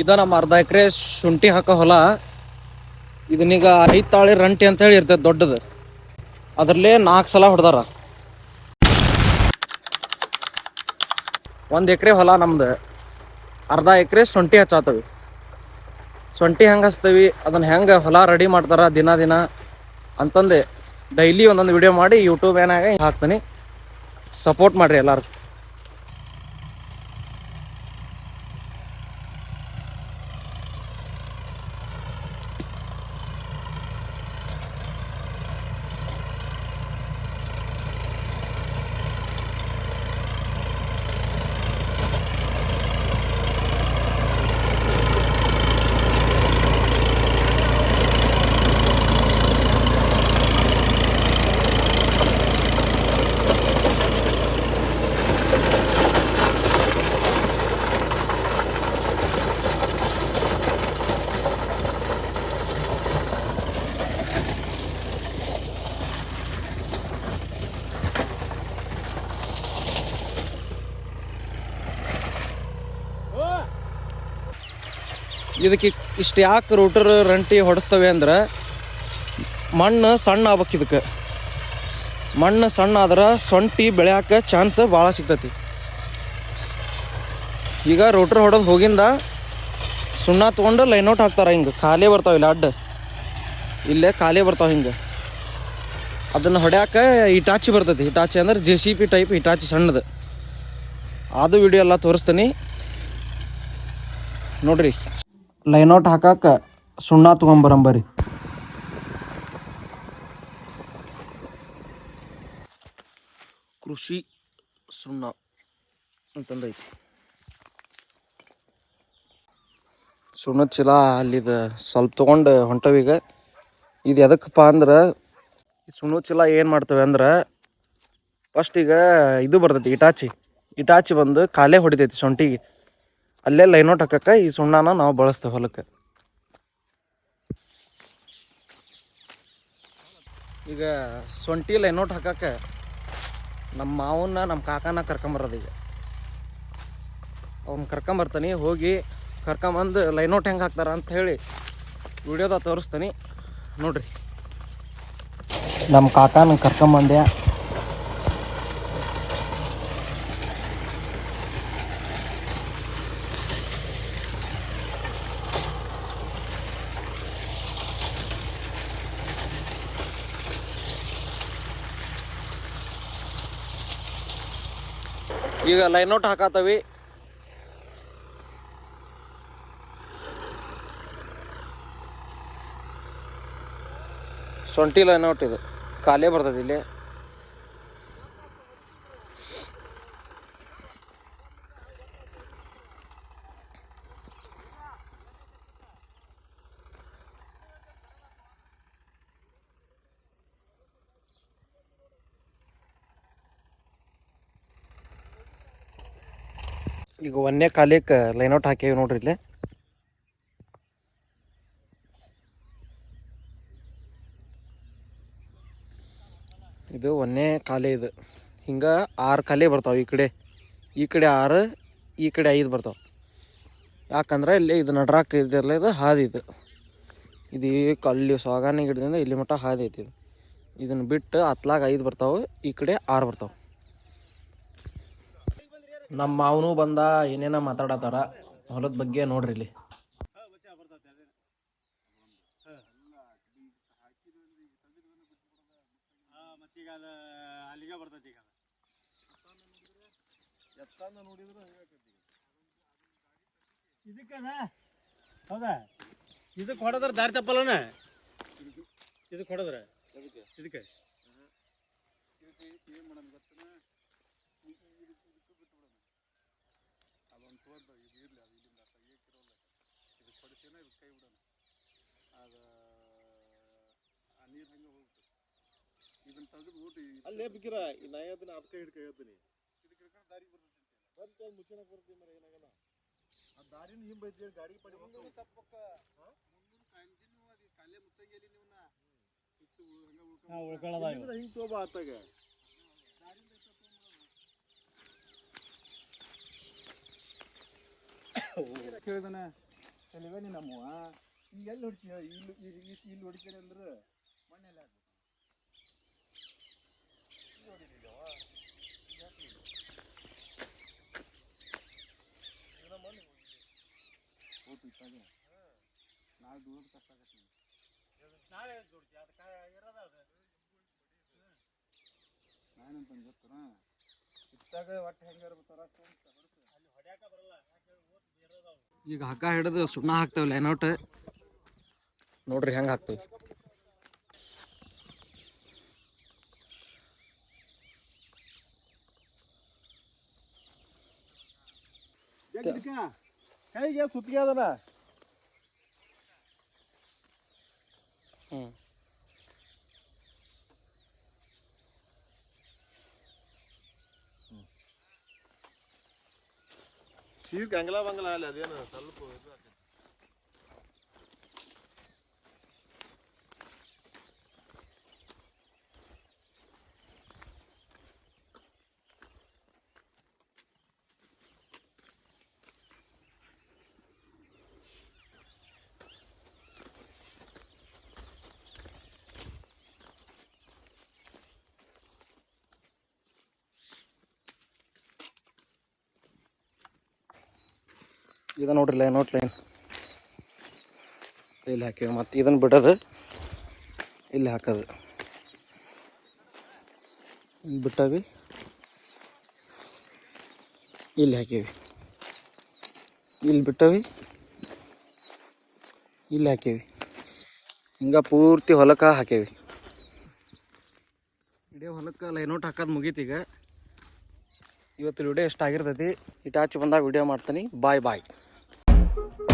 ಇದ ನಮ್ಮ ಅರ್ಧ ಎಕರೆ ಶುಂಠಿ ಹಾಕೋ ಹೊಲ. ಇದನ್ನೀಗ ಐದು ತಾಳಿ ರಂಟಿ ಅಂತ ಹೇಳಿ ಇರ್ತೈತೆ ದೊಡ್ಡದು. ಅದರಲ್ಲೇ ನಾಲ್ಕು ಸಲ ಹೊಡೆದಾರ. ಒಂದು ಎಕರೆ ಹೊಲ ನಮ್ದು. ಅರ್ಧ ಎಕರೆ ಶುಂಠಿ ಹಚ್ಚಾತವಿ. ಶುಂಠಿ ಹೆಂಗೆ ಹಚ್ತೀವಿ? ಅದನ್ನ ಹೆಂಗೆ ಹೊಲ ರೆಡಿ ಮಾಡ್ತಾರ ದಿನ ದಿನ? ಅಂತಂದು ಡೈಲಿ ಒಂದೊಂದು ವಿಡಿಯೋ ಮಾಡಿ ಯೂಟ್ಯೂಬ್ ಏನಾಗ ಹಾಕ್ತೀನಿ. ಸಪೋರ್ಟ್ ಮಾಡಿರಿ ಎಲ್ಲರೂ ಇದಕ್ಕೆ ಇಷ್ಟು ಯಾಕೆ ರೂಟರ್ ರಂಟಿ ಹೊಡೆಸ್ತವೆ ಅಂದ್ರೆ ಮಣ್ಣು ಸಣ್ಣ ಆಗ್ಬೇಕು ಇದಕ್ಕೆ. ಮಣ್ಣು ಸಣ್ಣ ಆದ್ರೆ ಸೊಂಟಿ ಬೆಳ್ಯಾಕ ಚಾನ್ಸ್ ಭಾಳ ಸಿಗ್ತೈತಿ. ಈಗ ರೋಟರ್ ಹೊಡೆದು ಹೋಗಿಂದ ಸುಣ್ಣ ತೊಗೊಂಡು ಲೈನೌಟ್ ಹಾಕ್ತಾರೆ ಹಿಂಗೆ. ಖಾಲಿ ಬರ್ತಾವೆ ಇಲ್ಲ ಅಡ್ಡ. ಇಲ್ಲೇ ಖಾಲಿ ಬರ್ತಾವೆ ಹಿಂಗೆ. ಅದನ್ನು ಹೊಡ್ಯಾಕೆ ಇಟಾಚಿ ಬರ್ತೈತಿ. ಇಟಾಚಿ ಅಂದ್ರೆ J C P type Hitachi ಸಣ್ಣದು. ಅದು ವಿಡಿಯೋ ಎಲ್ಲ ತೋರಿಸ್ತೀನಿ. ನೋಡ್ರಿ. ಲೈನೌಟ್ ಹಾಕಕ್ಕೆ ಸುಣ್ಣ ತೊಗೊಂಬರಂಬರಿ ಕೃಷಿ ಸುಣ್ಣ ಅಂತಂದೈತಿ. ಸುಣ್ಣದ ಚೀಲ ಅಲ್ಲಿದ ಸ್ವಲ್ಪ ತೊಗೊಂಡು ಹೊಂಟವೀಗ ಇದು ಎದಕ್ಕಪ್ಪ ಅಂದ್ರೆ ಈ ಸುಣ್ಣದ ಚೀಲ ಏನು ಮಾಡ್ತವೆ ಅಂದ್ರೆ ಫಸ್ಟ್ ಈಗ ಇದು ಬರ್ತೈತಿ ಇಟಾಚಿ. ಇಟಾಚಿ ಬಂದು ಕಾಲೇ ಹೊಡಿತೈತಿ ಸೊಂಟಿಗೆ. ಅಲ್ಲೇ ಲೈನೌಟ್ ಹಾಕಕ್ಕೆ, ಈ ಸುಣ್ಣನ ನಾವು ಬಳಸ್ತೇವೆ ಹೊಲಕ್ಕೆ. ಈಗ ಸೊಂಟಿ ಲೈನೌಟ್ ಹಾಕಕ್ಕೆ ನಮ್ಮ ಮಾವನ್ನ ನಮ್ಮ ಕಾಕನ ಕರ್ಕೊಂಬರೋದು ಈಗ. ಅವ್ನ ಕರ್ಕೊಂಬರ್ತಾನೆ, ಹೋಗಿ ಕರ್ಕೊಂಬಂದು ಲೈನೌಟ್ ಹೆಂಗೆ ಹಾಕ್ತಾರ ಅಂತ ಹೇಳಿ ವಿಡಿಯೋದಾಗ ತೋರಿಸ್ತಾನೆ. ನೋಡ್ರಿ. ನಮ್ಮ ಕಾಕನ ಕರ್ಕೊಂಬಂದೆ. ಈಗ ಲೈನ್ ಔಟ್ ಹಾಕತ್ತವಿ. ಸೊಂಟಿ ಔಟ್ ಇದು. ಖಾಲಿ ಬರ್ತದೆ ಇಲ್ಲಿ. ಈಗ ಒಂದೇ ಲೈನ್ ಲೈನೌಟ್ ಹಾಕೇವಿ ನೋಡ್ರಿ ಇಲ್ಲಿ. ಇದು ಒಂದೇ ಕಾಲೇ ಇದು. ಹಿಂಗೆ ಆರು ಕಾಲೇ ಬರ್ತಾವೆ ಈ ಕಡೆ. ಈ ಕಡೆ ಆರು, ಈ ಕಡೆ ಐದು ಬರ್ತಾವೆ. ಯಾಕಂದ್ರೆ ಇಲ್ಲಿ ಇದು ನಡ್ರಾಕ್ ಇದೆಲ್ಲ ಇದು ಹಾದಿ ಇದು. ಇದು ಅಲ್ಲಿ ಸ್ವಾಗಾನಿ ಗಿಡದಿಂದ ಇಲ್ಲಿ ಮಟ್ಟ ಹಾದಿ ಐತಿ ಇದು. ಇದನ್ನು ಬಿಟ್ಟು ಹತ್ಲಾಗ ಐದು ಬರ್ತಾವೆ, ಈ ಕಡೆ ಆರು ಬರ್ತಾವೆ. ನಮ್ಮ ಮಾವನು ಬಂದ, ಏನೇನ ಮಾತಾಡತಾರ ಹೊಲದ ಬಗ್ಗೆ ನೋಡ್ರಿ ಇಲ್ಲಿ. ಹೌದಾ? ಇದಕ್ಕೆ ಹೊಡೆದ್ರ ದಾರಿ ತಪ್ಪಲ್ಲನ? ಇದಕ್ಕೆ ಹೊಡೆದ್ರ? ಇದಕ್ಕೆ? ಇರಲಿ ಅದು ಇಲ್ಲಿಂದ ಏಕಿರೋಲ್ಲ ಇದು ಹೊಡಿತೇನೆ ಇದು ಕೈ ಬಿಡೋಣ? ಅದು ಆ ನೀರು ಹಂಗೆ ಹೋಗ್ಬಿಟ್ಟು ಇದನ್ನ ತೆಗೆದು ಊಟ ಅಲ್ಲೇ ಬಿಕ್ಕಿರ ನಾ ಹೇಳ್ತೀನಿ ಅದಕ್ಕೆ ಹಿಡ್ಕ ಹೇಳ್ತೀನಿ ಇದಕ್ಕೆ ಹಿಡ್ಕೊಂಡು ದಾರಿ ಬರ್ತೈತಿ ಬಂತ ಮುಚ್ಚಿನ ಬರ್ತೀವಿ ಮರ ಏನಾಗಲ್ಲ. ಆ ದಾರಿನ ಹಿಂಬೈತಿ ಗಾಡಿ ಪಡಿ ಮುಂದೆ ತಪ್ಪಕ್ಕ. ಮುಂದಿನ ಕಂಟಿನ್ಯೂ ಅದು ಕಾಲೇ ಮುಚ್ಚಂಗಿಲ್ಲ ನೀವನ್ನ. ಹಂಗ ಉಳ್ಕೊಳ್ಳೋದ ಹಿಂಗೆ ತೋಬ ಆತಾಗ. ಕೇಳಿದಾನೆ. ಸಲಿವೇನೆ ನಮ್ಮವ ಈಗ ಎಲ್ಲಿ ಹೊಡಿತೀಯ? ಇಲ್ಲಿ ಇಲ್ಲಿ ಇಲ್ಲಿ- ಹೊಡಿತೀರಿ ಅಂದ್ರೆ ಮಣ್ಣೆಲ್ಲ ಇತ್ತಾಗೆ ನಾಳೆ ದುಡಿದು ಕಷ್ಟ ಆಗತ್ತೆ ನಾಳೆ ದುಡ್ತಿ ಅದು ಇರೋದ ಇತ್ತಾಗ ಒಟ್ಟು ಹೆಂಗಾರ ಬರ್ತಾರ ಅಲ್ಲಿ ಹೊಡ್ಯಾಕ ಬರಲ್ಲ. ಈಗ ಹಗ್ಗ ಹಿಡಿದು ಸುಣ್ಣ ಹಾಕ್ತೇವೆ ಲೈನೌಟ್ ನೋಡ್ರಿ ಹೆಂಗೆ ಹಾಕ್ತೇವೆ. ಕೈಗೆ ಸುತ್ತಿಗೆ ಅದಲ್ಲ ಹ್ಞೂ ಶೀರ್ ಗಂಗಲ ಬಂಗಲ ಅಲ್ಲ ಅದೇನು ಸ್ವಲ್ಪ ಇದು ಇದು ನೋಡ್ರಿ ನೋಟ್ ಲೈನ್. ಇಲ್ಲಿ ಹಾಕಿವಿ ಮತ್ತು ಇದನ್ನು ಬಿಡೋದು, ಇಲ್ಲಿ ಹಾಕೋದು. ಇಲ್ಲಿ ಬಿಟ್ಟವಿ. ಇಲ್ಲಿ ಹಾಕೀವಿ ಇಲ್ಲಿ ಬಿಟ್ಟವಿ. ಇಲ್ಲಿ ಹಾಕೀವಿ ಹಿಂಗೆ ಪೂರ್ತಿ ಹೊಲಕ್ಕೆ ಹಾಕೇವಿ ಇಡೀ ಹೊಲಕ್ಕೆ ಲೈನೌಟ್ ಹಾಕೋದು ಮುಗೀತೀಗ ಇವತ್ತು ವಿಡಿಯೋ ಎಷ್ಟು ಆಗಿರ್ತೈತಿ. ಇಟಾಚಿ ಬಂದಾಗ ವಿಡಿಯೋ ಮಾಡ್ತೀನಿ. ಬಾಯ್ ಬಾಯ್. Woo-hoo!